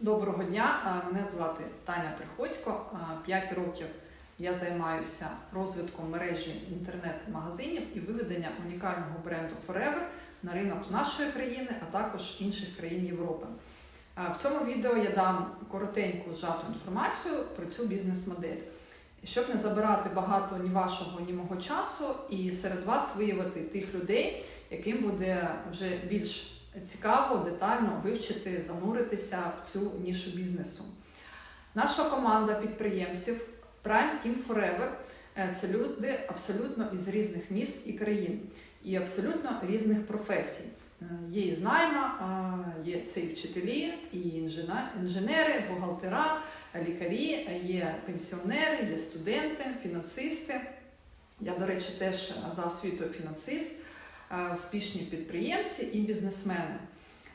Доброго дня, мене звати Таня Приходько. 5 років я займаюся розвитком мережі інтернет-магазинів і виведення унікального бренду Forever на ринок нашої країни, а також інших країн Європи. В цьому відео я дам коротеньку зжату інформацію про цю бізнес-модель, щоб не забирати багато ні вашого, ні мого часу, і серед вас виявити тих людей, яким буде вже більш цікаво, детально вивчити, зануритися в цю нішу бізнесу. Наша команда підприємців Prime Team Forever це люди абсолютно із різних міст і країн, і абсолютно різних професій. Е, є і знайма, є це і вчителі, і інженери, бухгалтера, лікарі, є пенсіонери, є студенти, фінансисти. Я, до речі, теж за освітою фінансист. Е, успішні підприємці і бізнесмени.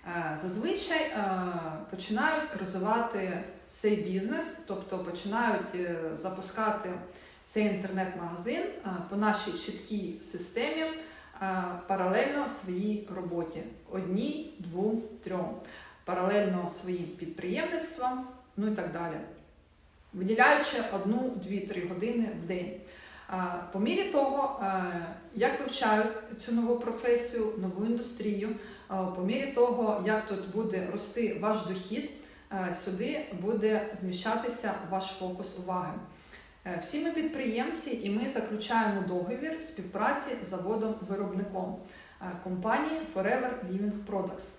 Е, зазвичай е, починають розвивати цей бізнес, тобто починають запускати цей інтернет-магазин по нашій чіткій системі паралельно своїй роботі одній, двом, трьом, паралельно своїм підприємництвам, ну і так далі. Виділяючи одну, дві, три години в день. По мірі того, як вивчають цю нову професію, нову індустрію, по мірі того, як тут буде рости ваш дохід, сюди буде зміщатися ваш фокус уваги. Е, всі ми підприємці, і ми заключаємо договір співпраці з заводом-виробником компанії Forever Living Products.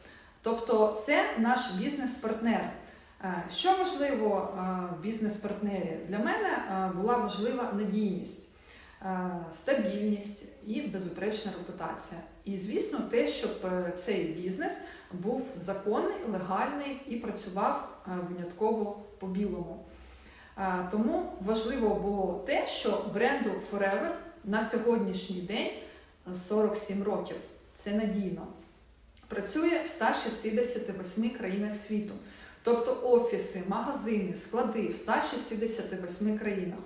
Тобто це наш бізнес-партнер. Е, що важливо в бізнес-партнері? Для мене була важлива надійність. Е, стабільність і безупречна репутація. І, звісно, те, щоб е, цей бізнес був законний, легальний і працював е, винятково по-білому. Тому важливо було те, що бренду Forever на сьогоднішній день 47 років це надійно. Працює в 168 країнах світу, тобто офіси, магазини, склади в 168 країнах.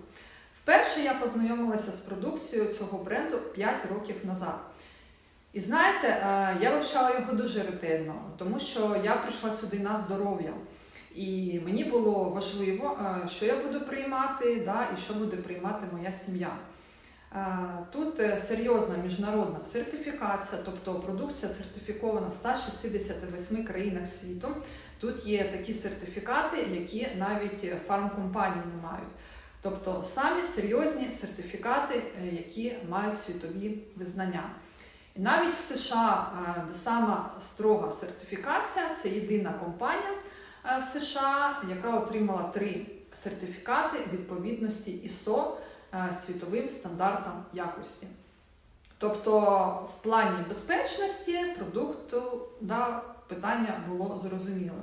Вперше я познайомилася з продукцією цього бренду 5 років назад. І знаєте, е, я вивчала його дуже ретельно, тому що я прийшла сюди на здоров'я. І мені було важливо, е, що я буду приймати, да, і що буде приймати моя сім'я. Е, тут серйозна міжнародна сертифікація, тобто продукція сертифікована в 168 країнах світу. Тут є такі сертифікати, які навіть фармкомпанії не мають. Тобто самі серйозні сертифікати, е, які мають світові визнання. І навіть в США, е, сама строга сертифікація, це єдина компанія е, в США, яка отримала три сертифікати відповідності ISO світовим стандартам якості. Тобто, в плані безпечності продукту да, питання було зрозуміло.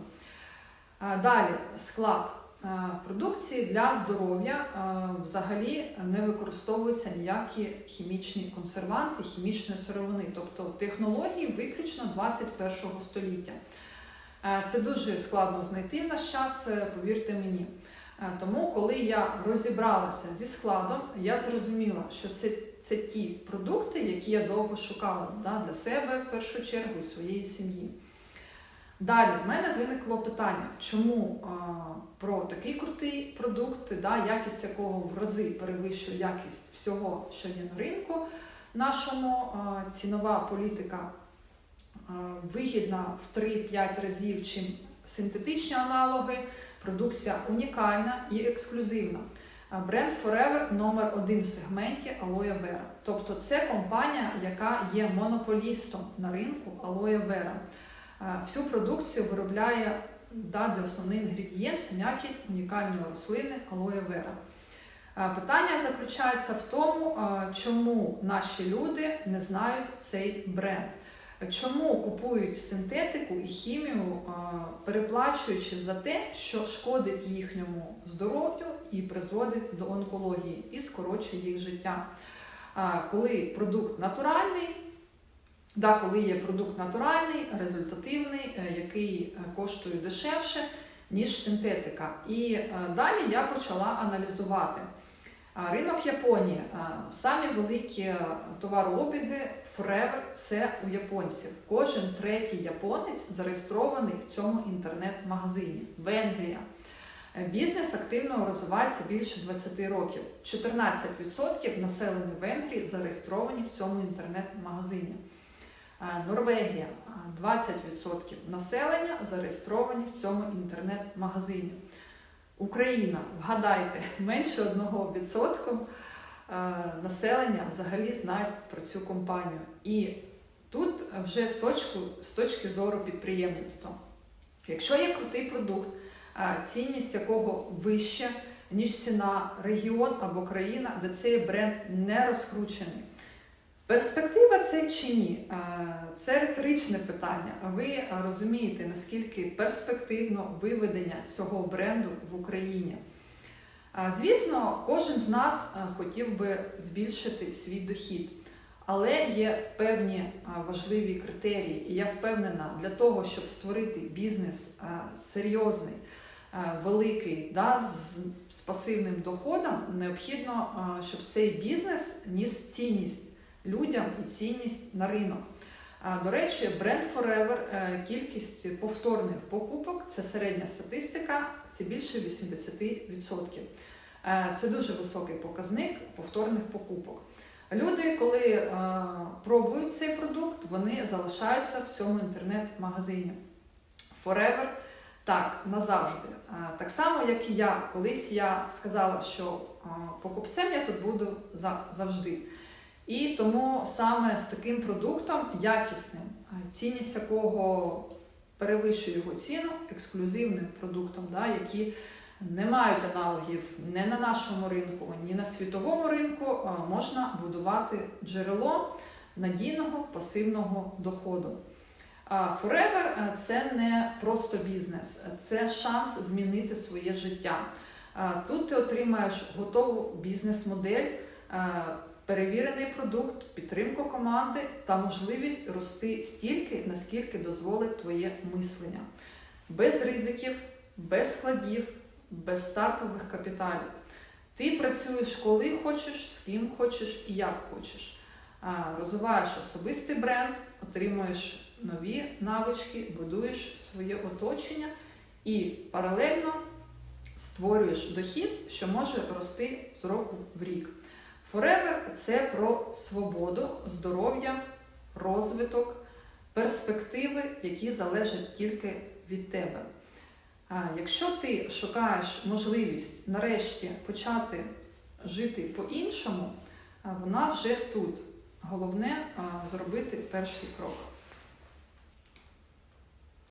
Далі склад. Е, продукції для здоров'я е, взагалі не використовуються ніякі хімічні консерванти, хімічної сировини, тобто технології виключно 21 століття. Е, це дуже складно знайти в наш час, повірте мені. Тому, коли я розібралася зі складом, я зрозуміла, що це це ті продукти, які я довго шукала да, для себе в першу чергу і своєї сім'ї. Далі в мене виникло питання, чому а, про такий крутий продукт, да, якість якого в рази перевищує якість всього, що є на ринку нашому, а, цінова політика а, вигідна в 3-5 разів, чим синтетичні аналоги, продукція унікальна і ексклюзивна. Бренд Forever номер один в сегменті Aloe Vera. Тобто це компанія, яка є монополістом на ринку Aloe Vera. Всю продукцію виробляє да, де основний інгредієнт м'які унікальної рослини алоє вера. Питання заключається в тому, чому наші люди не знають цей бренд. Чому купують синтетику і хімію, переплачуючи за те, що шкодить їхньому здоров'ю і призводить до онкології і скорочує їх життя. Коли продукт натуральний, Да, коли є продукт натуральний, результативний, е, який е, коштує дешевше, ніж синтетика. І е, далі я почала аналізувати. Ринок Японії самі великі товарообіги Forever це у японців. Кожен третій японець зареєстрований в цьому інтернет-магазині. Венгрія. Бізнес активно розвивається більше 20 років. 14% населення Венгрії зареєстровані в цьому інтернет-магазині. Е, Норвегія е, 20% населення зареєстровані в цьому інтернет-магазині. Україна, вгадайте, менше 1% е, населення взагалі знають про цю компанію. І тут вже з точки, з точки зору підприємництва. Якщо є крутий продукт, е, цінність якого вища, ніж ціна, регіон або країна, де цей бренд не розкручений. Перспектива це чи ні? Е, Це риторичне питання. А ви розумієте, наскільки перспективно виведення цього бренду в Україні? Е, Звісно, кожен з нас е, хотів би збільшити свій дохід, але є певні важливі критерії. І я впевнена, для того, щоб створити бізнес серйозний, великий, да, з, пасивним доходом, необхідно, щоб цей бізнес ніс цінність людям і цінність на ринок. До речі, бренд Forever, е, кількість повторних покупок, це середня статистика, це більше 80%. Е, Це дуже високий показник повторних покупок. Люди, коли е, пробують цей продукт, вони залишаються в цьому інтернет-магазині. Forever так, назавжди. Так само, як і я. Колись я сказала, що покупцем я тут буду завжди. І тому саме з таким продуктом якісним, цінність якого перевищує його ціну, ексклюзивним продуктом, да, які не мають аналогів не на нашому ринку, ні на світовому ринку, можна будувати джерело надійного пасивного доходу. Forever це не просто бізнес, це шанс змінити своє життя. Тут ти отримаєш готову бізнес-модель. Перевірений продукт, підтримку команди та можливість рости стільки, наскільки дозволить твоє мислення. Без ризиків, без складів, без стартових капіталів. Ти працюєш коли хочеш, з ким хочеш і як хочеш. Розвиваєш особистий бренд, отримуєш нові навички, будуєш своє оточення і паралельно створюєш дохід, що може рости з року в рік. Forever – це про свободу, здоров'я, розвиток, перспективи, які залежать тільки від тебе. А Якщо ти шукаєш можливість нарешті почати жити по-іншому, вона вже тут. Головне зробити перший крок.